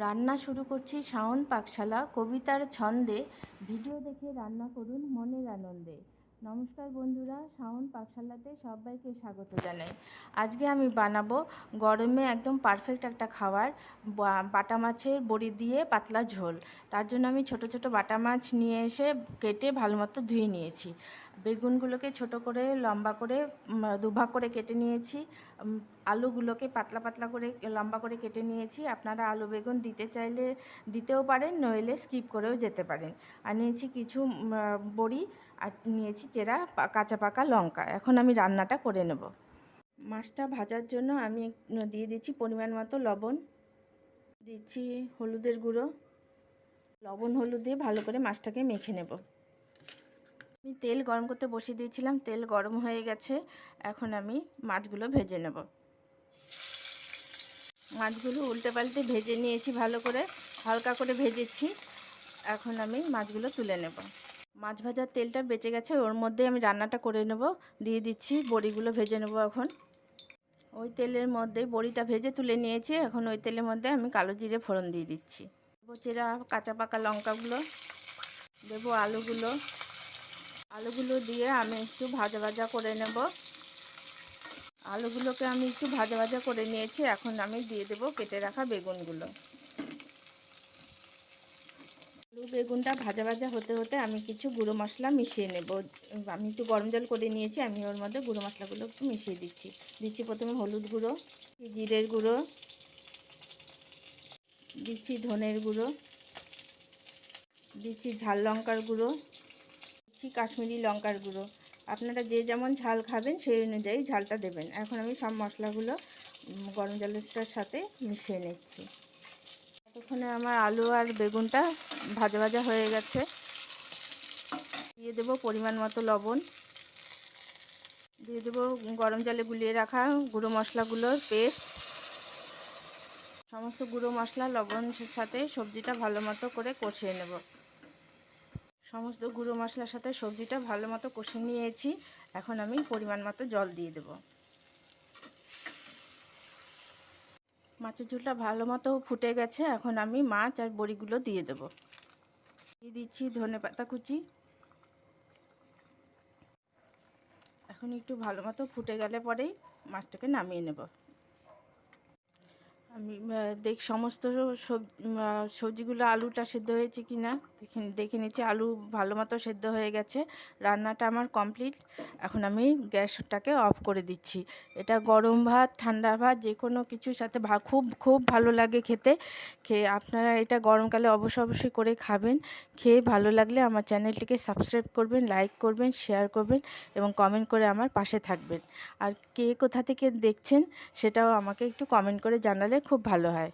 রান্না শুরু করছি শাওন পাকশালা, কবিতার ছন্দে। ভিডিও দেখে রান্না করুন মনের আনন্দে। নমস্কার বন্ধুরা, শাওন পাকশালাতে সবাইকে স্বাগত জানাই। আজকে আমি বানাবো গরমে একদম পারফেক্ট একটা খাবার বাটা মাছের বড়ি দিয়ে পাতলা ঝোল। তার জন্য আমি ছোট ছোট বাটা মাছ নিয়ে এসে কেটে ভালো মতো ধুয়ে নিয়েছি। বেগুনগুলোকে ছোট করে, লম্বা করে দুভাগ করে কেটে নিয়েছি। আলুগুলোকে পাতলা পাতলা করে, লম্বা করে কেটে নিয়েছি। আপনারা আলু বেগুন দিতে চাইলে দিতেও পারেন, নইলে স্কিপ করেও যেতে পারেন। আর নিয়েছি কিছু বড়ি আর নিয়েছি চেরা কাঁচা পাকা লঙ্কা। এখন আমি রান্নাটা করে নেব। মাছটা ভাজার জন্য আমি দিয়ে দিচ্ছি পরিমাণ মতো লবণ। দিচ্ছি হলুদের গুঁড়ো। লবণ হলুদ দিয়ে ভালো করে মাছটাকে মেখে নেব। আমি তেল গরম করতে বসিয়ে দিয়েছিলাম, তেল গরম হয়ে গেছে। এখন আমি মাছগুলো ভেজে নেব। মাছগুলো উল্টে পাল্টে ভেজে নিয়েছি ভালো করে, হালকা করে ভেজেছি। এখন আমি মাছগুলো তুলে নেব। মাছ ভাজার তেলটা বেঁচে গেছে, ওর মধ্যে আমি রান্নাটা করে নেব। দিয়ে দিচ্ছি, বড়িগুলো ভেজে নেব এখন। ওই তেলের মধ্যে বড়িটা ভেজে তুলে নিয়েছি, এখন ওই তেলের মধ্যে আমি কালো জিরে ফোড়ন দিয়ে দিচ্ছি। চেরা, কাঁচা পাকা লঙ্কাগুলো, দেবো আলুগুলো আলুগুলো দিয়ে আমি একটু ভাজা ভাজা করে নেব। আলুগুলোকে আমি একটু ভাজা ভাজা করে নিয়েছি, এখন আমি দিয়ে দেবো কেটে রাখা বেগুনগুলো। আলু বেগুনটা ভাজা ভাজা হতে হতে আমি কিছু গুঁড়ো মশলা মিশিয়ে নেব। আমি একটু গরম জল করে নিয়েছি, আমি ওর মধ্যে গুঁড়ো মশলাগুলো একটু মিশিয়ে দিচ্ছি। দিচ্ছি প্রথমে হলুদ গুঁড়ো, জিরের গুঁড়ো, দিচ্ছি ধনের গুঁড়ো, দিচ্ছি ঝাল লঙ্কার গুঁড়ো দিচ্ছি কাশ্মীরি লঙ্কার গুঁড়ো। আপনারা যে যেমন ঝাল খাবেন সেই অনুযায়ী ঝালটা দেবেন। এখন আমি সব মশলাগুলো গরম জলটার সাথে মিশিয়ে নিচ্ছি। এতক্ষণে আমার আলু আর বেগুনটা ভাজা ভাজা হয়ে গেছে। দিয়ে দেবো পরিমাণ মতো লবণ। দিয়ে দেবো গরম জলে গুলিয়ে রাখা গুঁড়ো মশলাগুলোর পেস্ট। সমস্ত গুঁড়ো মশলা লবণের সাথে সবজিটা ভালো মতো করে কষিয়ে নেব। সমস্ত গুঁড়ো মশলার সাথে সবজিটা ভালো মতো কষে নিয়েছি। এখন আমি পরিমাণ মতো জল দিয়ে দেব। মাছের ঝোলটা ভালো মতো ফুটে গেছে, এখন আমি মাছ আর বড়িগুলো দিয়ে দেব। দিয়ে দিচ্ছি ধনে পাতা কুচি। এখন একটু ভালো মতো ফুটে গেলে পরেই মাছটাকে নামিয়ে নেব। আমি দেখ, সমস্ত সব সবজিগুলো আলুটা সেদ্ধ হয়েছে কি না দেখে দেখে নিচ্ছি, আলু ভালো মতো সেদ্ধ হয়ে গেছে, রান্নাটা আমার কমপ্লিট, এখন আমি গ্যাসটাকে অফ করে দিচ্ছি। এটা গরম ভাত, ঠান্ডা ভাত, যে কোনো কিছুর সাথে খুব খুব ভালো লাগে খেতে, খেয়ে আপনারা এটা গরমকালে অবশ্যই অবশ্যই করে খাবেন, খেয়ে ভালো লাগলে আমার চ্যানেলটিকে সাবস্ক্রাইব করবেন, লাইক করবেন, শেয়ার করবেন এবং কমেন্ট করে আমার পাশে থাকবেন। আর কে কোথা থেকে দেখছেন, সেটাও আমাকে একটু কমেন্ট করে জানালে খুব ভালো হয়।